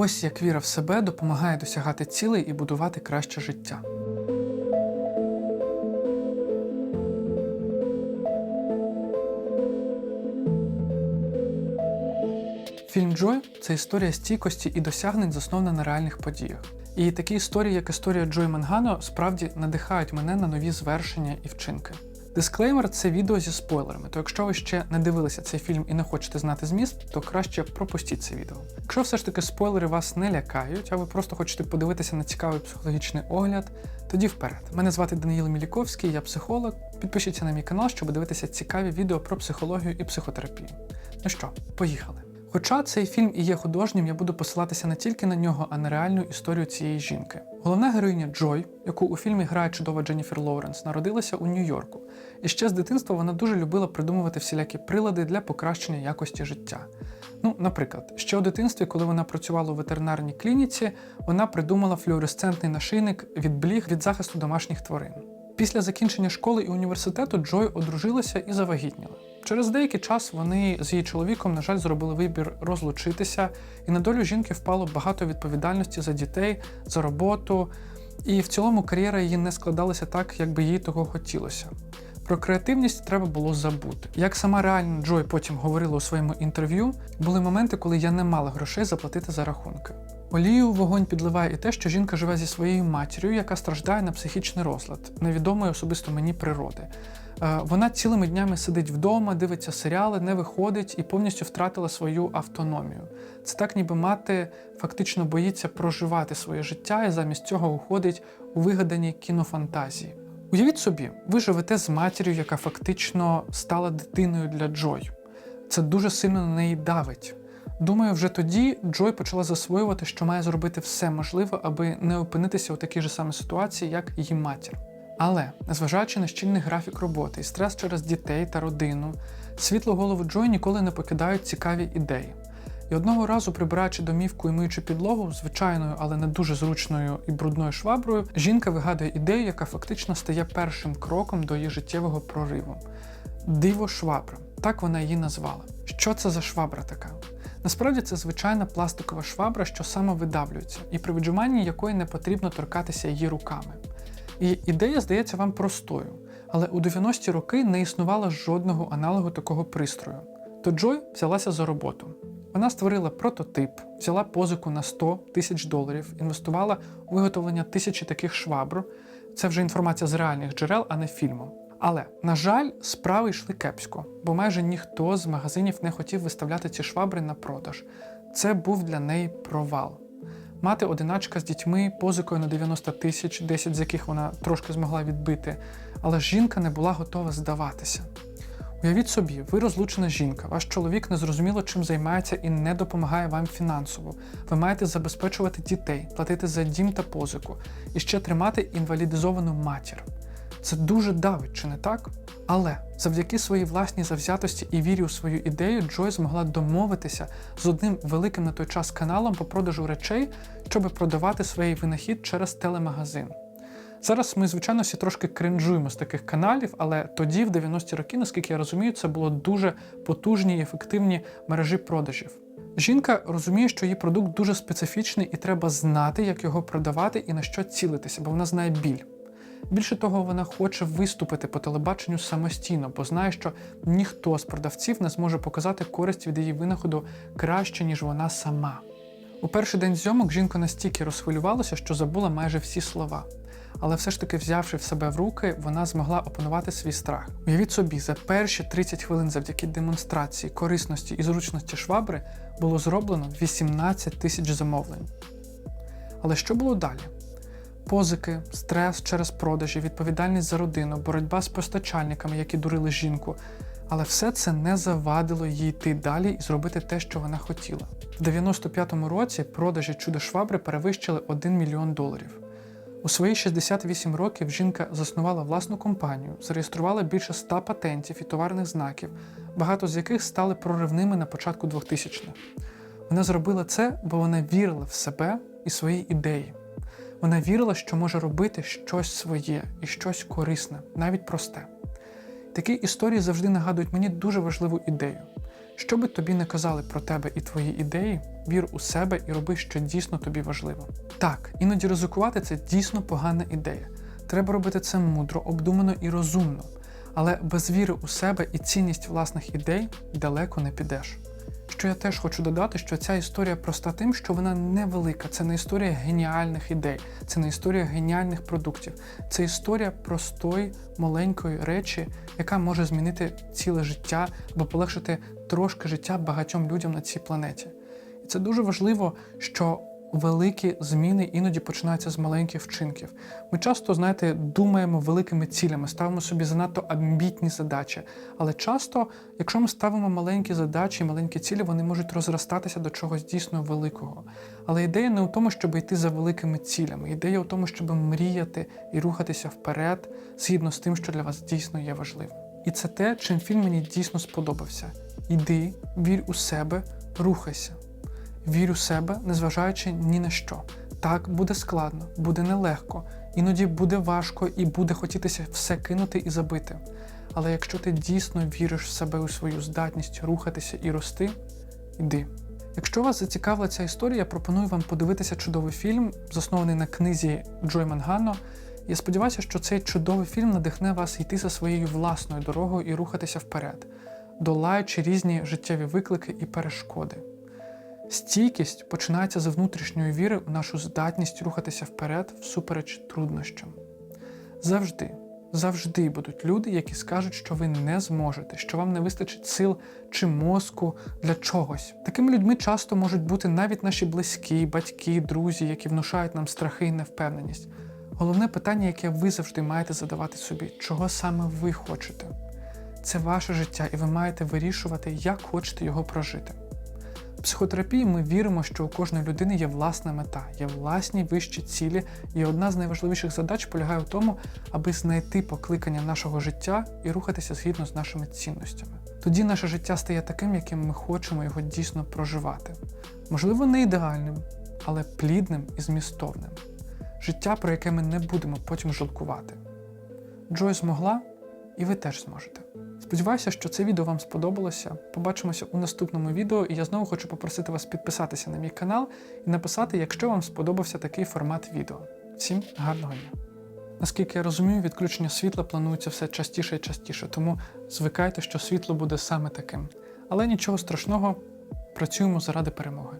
Ось як віра в себе допомагає досягати цілей і будувати краще життя. Фільм Джой це історія стійкості і досягнень, заснована на реальних подіях. І такі історії, як історія Джой Мангано, справді надихають мене на нові звершення і вчинки. Дисклеймер це відео зі спойлерами, то якщо ви ще не дивилися цей фільм і не хочете знати зміст, то краще пропустіть це відео. Якщо все ж таки спойлери вас не лякають, а ви просто хочете подивитися на цікавий психологічний огляд, тоді вперед. Мене звати Даниїл Міліковський, я психолог. Підпишіться на мій канал, щоб дивитися цікаві відео про психологію і психотерапію. Ну що, поїхали. Хоча цей фільм і є художнім, я буду посилатися не тільки на нього, а на реальну історію цієї жінки. Головна героїня Джой, яку у фільмі грає чудова Дженніфер Лоуренс, народилася у Нью-Йорку. І ще з дитинства вона дуже любила придумувати всілякі прилади для покращення якості життя. Ну, наприклад, ще у дитинстві, коли вона працювала у ветеринарній клініці, вона придумала флюоресцентний нашийник від бліг від захисту домашніх тварин. Після закінчення школи і університету Джой одружилася і завагітніла. Через деякий час вони з її чоловіком, на жаль, зробили вибір розлучитися, і на долю жінки впало багато відповідальності за дітей, за роботу. І в цілому кар'єра її не складалася так, як би їй того хотілося. Про креативність треба було забути. Як сама реально Джой потім говорила у своєму інтерв'ю, були моменти, коли я не мала грошей заплатити за рахунки. Олію вогонь підливає і те, що жінка живе зі своєю матір'ю, яка страждає на психічний розлад, невідомої особисто мені природи. Е, Вона цілими днями сидить вдома, дивиться серіали, не виходить і повністю втратила свою автономію. Це так, ніби мати фактично боїться проживати своє життя і замість цього уходить у вигадані кінофантазії. Уявіть собі, ви живете з матір'ю, яка фактично стала дитиною для Джой. Це дуже сильно на неї давить. Думаю, вже тоді Джой почала засвоювати, що має зробити все можливе, аби не опинитися у такій же самій ситуації, як її матір. Але, незважаючи на щільний графік роботи і стрес через дітей та родину, світло голову Джой ніколи не покидають цікаві ідеї. І одного разу, прибираючи домівку і миючи підлогу звичайною, але не дуже зручною і брудною шваброю, жінка вигадує ідею, яка фактично стає першим кроком до її життєвого прориву. Диво швабра. Так вона її назвала. Що це за швабра така? Насправді це звичайна пластикова швабра, що самовидавлюється, і при віджиманні якої не потрібно торкатися її руками. І ідея здається вам простою, але у 90-ті роки не існувало жодного аналогу такого пристрою. То Джой взялася за роботу. Вона створила прототип, взяла позику на 100 тисяч доларів, інвестувала у виготовлення тисячі таких швабр. Це вже інформація з реальних джерел, а не фільму. Але, на жаль, справи йшли кепсько, бо майже ніхто з магазинів не хотів виставляти ці швабри на продаж. Це був для неї провал. Мати одиначка з дітьми позикою на 90 тисяч, 10 з яких вона трошки змогла відбити, але жінка не була готова здаватися. Уявіть собі, ви розлучена жінка, ваш чоловік незрозуміло чим займається і не допомагає вам фінансово. Ви маєте забезпечувати дітей, платити за дім та позику і ще тримати інвалідизовану матір. Це дуже давить, чи не так? Але завдяки своїй власній завзятості і вірі у свою ідею Джой змогла домовитися з одним великим на той час каналом по продажу речей, щоб продавати свій винахід через телемагазин. Зараз ми, звичайно, всі трошки кринжуємо з таких каналів, але тоді, в 90-ті роки, наскільки я розумію, це було дуже потужні і ефективні мережі продажів. Жінка розуміє, що її продукт дуже специфічний і треба знати, як його продавати і на що цілитися, бо вона знає біль. Більше того, вона хоче виступити по телебаченню самостійно, бо знає, що ніхто з продавців не зможе показати користь від її винаходу краще, ніж вона сама. У перший день зйомок жінка настільки розхвилювалася, що забула майже всі слова. Але все ж таки, взявши в себе в руки, вона змогла опанувати свій страх. Уявіть собі, за перші 30 хвилин завдяки демонстрації, корисності і зручності швабри було зроблено 18 тисяч замовлень. Але що було далі? Позики, стрес через продажі, відповідальність за родину, боротьба з постачальниками, які дурили жінку. Але все це не завадило їй йти далі і зробити те, що вона хотіла. В 95-му році продажі чудо швабри перевищили 1 мільйон доларів. У свої 68 років жінка заснувала власну компанію, зареєструвала більше 100 патентів і товарних знаків, багато з яких стали проривними на початку 2000-х. Вона зробила це, бо вона вірила в себе і свої ідеї. Вона вірила, що може робити щось своє і щось корисне, навіть просте. Такі історії завжди нагадують мені дуже важливу ідею, Що би тобі не казали про тебе і твої ідеї, вір у себе і роби, що дійсно тобі важливо. Так, іноді ризикувати це дійсно погана ідея. Треба робити це мудро, обдумано і розумно. Але без віри у себе і цінність власних ідей далеко не підеш. Що я теж хочу додати, що ця історія проста тим, що вона невелика. Це не історія геніальних ідей, це не історія геніальних продуктів. Це історія простої маленької речі, яка може змінити ціле життя або полегшити трошки життя багатьом людям на цій планеті. І це дуже важливо, що великі зміни іноді починаються з маленьких вчинків. Ми часто, знаєте, думаємо великими цілями, ставимо собі занадто амбітні задачі. Але часто, якщо ми ставимо маленькі задачі, маленькі цілі, вони можуть розростатися до чогось дійсно великого. Але ідея не у тому, щоб йти за великими цілями. Ідея у тому, щоб мріяти і рухатися вперед, згідно з тим, що для вас дійсно є важливим. І це те, чим фільм мені дійсно сподобався. Іди, вір у себе, рухайся. Вір у себе, незважаючи ні на що. Так, буде складно, буде нелегко, іноді буде важко і буде хотітися все кинути і забити. Але якщо ти дійсно віриш в себе у свою здатність рухатися і рости, йди. Якщо вас зацікавила ця історія, я пропоную вам подивитися чудовий фільм, заснований на книзі Джой Мангано. Я сподіваюся, що цей чудовий фільм надихне вас йти за своєю власною дорогою і рухатися вперед, долаючи різні життєві виклики і перешкоди. Стійкість починається з внутрішньої віри у нашу здатність рухатися вперед всупереч труднощам. Завжди, завжди будуть люди, які скажуть, що ви не зможете, що вам не вистачить сил чи мозку для чогось. Такими людьми часто можуть бути навіть наші близькі, батьки, друзі, які внушають нам страхи і невпевненість. Головне питання, яке ви завжди маєте задавати собі, чого саме ви хочете. Це ваше життя, і ви маєте вирішувати, як хочете його прожити. В психотерапії ми віримо, що у кожної людини є власна мета, є власні вищі цілі, і одна з найважливіших задач полягає в тому, аби знайти покликання нашого життя і рухатися згідно з нашими цінностями. Тоді наше життя стає таким, яким ми хочемо його дійсно проживати. Можливо, не ідеальним, але плідним і змістовним. Життя, про яке ми не будемо потім жалкувати. Джой змогла, і ви теж зможете. Сподіваюся, що це відео вам сподобалося. Побачимося у наступному відео, і я знову хочу попросити вас підписатися на мій канал і написати, якщо вам сподобався такий формат відео. Всім гарного дня! Наскільки я розумію, відключення світла планується все частіше і частіше, тому звикайте, що світло буде саме таким. Але нічого страшного, працюємо заради перемоги.